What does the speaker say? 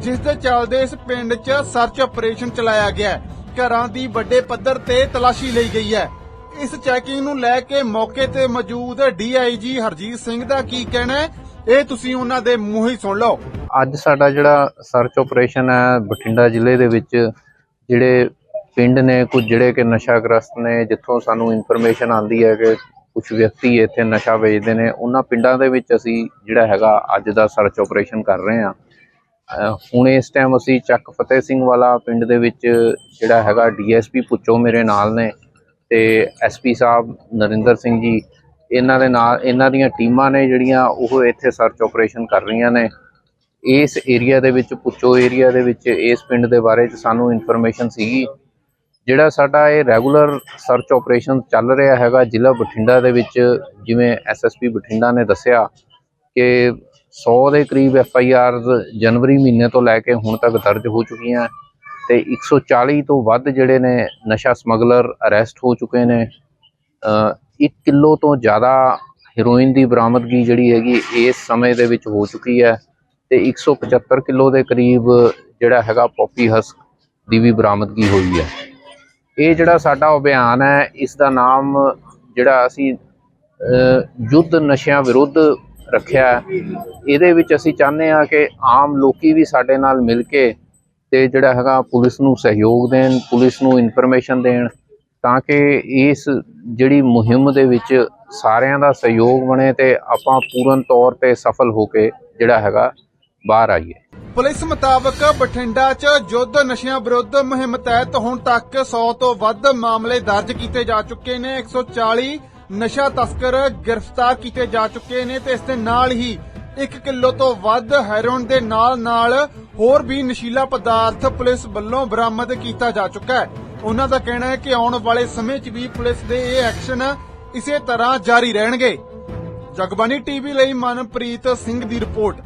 ਜਿਸ ਦੇ ਚੱਲਦੇ ਇਸ ਪਿੰਡ 'ਚ ਸਰਚ ਆਪਰੇਸ਼ਨ ਚਲਾਇਆ ਗਿਆ ਘਰਾਂ ਦੀ ਵੱਡੇ ਪੱਧਰ ਤੇ ਤਲਾਸ਼ੀ ਲਈ ਗਈ ਹੈ। ਇਸ ਚੈਕਿੰਗ ਨੂੰ ਲੈ ਕੇ ਮੌਕੇ ਤੇ ਮੌਜੂਦ ਡੀਆਈਜੀ ਹਰਜੀਤ ਸਿੰਘ ਦਾ ਕੀ ਕਹਿਣਾ ਹੈ, ਇਹ ਤੁਸੀਂ ਉਹਨਾਂ ਦੇ ਮੂੰਹ ਹੀ ਸੁਣ ਲਓ। ਅੱਜ ਸਾਡਾ ਜਿਹੜਾ ਸਰਚ ਆਪਰੇਸ਼ਨ ਹੈ, ਬਠਿੰਡਾ ਜ਼ਿਲ੍ਹੇ ਦੇ ਵਿੱਚ ਜਿਹੜੇ ਪਿੰਡ ਨੇ, ਕੁਝ ਜਿਹੜੇ ਕਿ ਨਸ਼ਾਗ੍ਰਸਤ ਨੇ, ਜਿੱਥੋਂ ਸਾਨੂੰ ਇਨਫੋਰਮੇਸ਼ਨ ਆਂਦੀ ਹੈ ਕਿ ਕੁਝ ਵਿਅਕਤੀ ਇੱਥੇ ਨਸ਼ਾ ਵੇਚਦੇ ਨੇ, ਉਹਨਾਂ ਪਿੰਡਾਂ ਦੇ ਵਿੱਚ ਅਸੀਂ ਜਿਹੜਾ ਹੈਗਾ ਅੱਜ ਦਾ ਸਰਚ ਆਪਰੇਸ਼ਨ ਕਰ ਰਹੇ ਹਾਂ। ਹੁਣ ਇਸ ਟਾਈਮ ਅਸੀਂ ਚੱਕ ਫਤਿਹ ਸਿੰਘ ਵਾਲਾ ਪਿੰਡ ਦੇ ਵਿੱਚ ਜਿਹੜਾ ਹੈਗਾ ਡੀਐਸਪੀ ਪੁੱਛੋ ਮੇਰੇ ਨਾਲ ਨੇ ਤੇ ਐਸਪੀ ਸਾਹਿਬ ਨਰਿੰਦਰ ਸਿੰਘ ਜੀ, ਇਹਨਾਂ ਦੇ ਨਾਲ, ਇਹਨਾਂ ਦੀਆਂ ਟੀਮਾਂ ਨੇ ਜਿਹੜੀਆਂ ਉਹ ਇੱਥੇ ਸਰਚ ਆਪਰੇਸ਼ਨ ਕਰ ਰਹੀਆਂ ਨੇ। ਇਸ ਏਰੀਆ ਦੇ ਵਿੱਚ, ਪੁੱਛੋ ਏਰੀਆ ਦੇ ਵਿੱਚ, ਇਸ ਪਿੰਡ ਦੇ ਬਾਰੇ 'ਚ ਸਾਨੂੰ ਇਨਫੋਰਮੇਸ਼ਨ ਸੀਗੀ। ਜਿਹੜਾ ਸਾਡਾ ਇਹ ਰੈਗੂਲਰ ਸਰਚ ਆਪਰੇਸ਼ਨ ਚੱਲ ਰਿਹਾ ਹੈਗਾ ਜ਼ਿਲ੍ਹਾ ਬਠਿੰਡਾ ਦੇ ਵਿੱਚ, ਜਿਵੇਂ ਐਸਐਸਪੀ ਬਠਿੰਡਾ ਨੇ ਦੱਸਿਆ ਕਿ 100 ਦੇ ਕਰੀਬ ਐਫ ਆਈ ਆਰ ਜਨਵਰੀ ਮਹੀਨੇ ਤੋਂ ਲੈ ਕੇ ਹੁਣ ਤੱਕ ਦਰਜ ਹੋ ਚੁੱਕੀਆਂ ਤੇ 140 ਤੋਂ ਵੱਧ ਜਿਹੜੇ ਨੇ ਨਸ਼ਾ ਸਮਗਲਰ ਅਰੈਸਟ ਹੋ ਚੁੱਕੇ ਨੇ। 1 ਕਿਲੋ ਤੋਂ ਜ਼ਿਆਦਾ ਹੈਰੋਇਨ ਦੀ ਬਰਾਮਦਗੀ ਜਿਹੜੀ ਹੈਗੀ ਇਸ ਸਮੇਂ ਦੇ ਵਿੱਚ ਹੋ ਚੁੱਕੀ ਹੈ ਤੇ 175 ਕਿਲੋ ਦੇ ਕਰੀਬ ਜਿਹੜਾ ਹੈਗਾ ਪੋਪੀ ਹਸਕ ਦੀ ਵੀ ਬਰਾਮਦਗੀ ਹੋਈ ਹੈ। ਇਹ ਜਿਹੜਾ ਸਾਡਾ ਅਭਿਆਨ ਹੈ, ਇਸ ਦਾ ਨਾਮ ਜਿਹੜਾ ਅਸੀਂ ਯੁੱਧ ਨਸ਼ਿਆਂ ਵਿਰੁੱਧ ਰੱਖਿਆ ਇਹਦੇ ਵਿੱਚ ਅਸੀਂ ਚਾਹੁੰਦੇ ਹਾਂ ਕਿ ਆਮ ਲੋਕੀ ਵੀ ਸਾਡੇ ਨਾਲ ਮਿਲ ਕੇ ਤੇ ਜਿਹੜਾ ਹੈਗਾ ਪੁਲਿਸ ਨੂੰ ਸਹਿਯੋਗ ਦੇਣ, ਪੁਲਿਸ ਨੂੰ ਇਨਫੋਰਮੇਸ਼ਨ ਦੇਣ, ਤਾਂ ਕਿ ਇਸ ਜਿਹੜੀ ਮੁਹਿੰਮ ਦੇ ਵਿੱਚ ਸਾਰਿਆਂ ਦਾ ਸਹਿਯੋਗ ਬਣੇ ਤੇ ਆਪਾਂ ਪੂਰਨ ਤੌਰ ਤੇ ਸਫਲ ਹੋ ਕੇ ਜਿਹੜਾ ਹੈਗਾ ਬਾਹਰ ਆਈਏ। ਪੁਲਿਸ ਮੁਤਾਬਕ ਬਠਿੰਡਾ 'ਚ ਯੁੱਧ ਨਸ਼ਿਆਂ ਵਿਰੁੱਧ ਮੁਹਿੰਮ ਤਹਿਤ ਹੁਣ ਤੱਕ 100 ਤੋਂ ਵੱਧ ਮਾਮਲੇ ਦਰਜ ਕੀਤੇ ਜਾ ਚੁੱਕੇ ਨੇ। 140 ਨਸ਼ਾ ਤਸਕਰ ਗ੍ਰਿਫਤਾਰ ਕੀਤੇ ਜਾ ਚੁੱਕੇ ਨੇ ਤੇ ਇਸ ਦੇ ਨਾਲ ਹੀ 1 ਕਿਲੋ ਤੋਂ ਵੱਧ ਹੈਰੋਇਨ ਦੇ ਨਾਲ ਨਾਲ ਹੋਰ ਵੀ ਨਸ਼ੀਲਾ ਪਦਾਰਥ ਪੁਲਿਸ ਵੱਲੋਂ ਬਰਾਮਦ ਕੀਤਾ ਜਾ ਚੁੱਕਾ ਹੈ। ਉਹਨਾਂ ਦਾ ਕਹਿਣਾ ਹੈ ਕਿ ਆਉਣ ਵਾਲੇ ਸਮੇਂ 'ਚ ਵੀ ਪੁਲਿਸ ਦੇ ਇਹ ਐਕਸ਼ਨ ਇਸੇ ਤਰ੍ਹਾਂ ਜਾਰੀ ਰਹਿਣਗੇ। ਜਗਬਾਨੀ ਟੀਵੀ ਲਈ ਮਨਪ੍ਰੀਤ ਸਿੰਘ ਦੀ ਰਿਪੋਰਟ।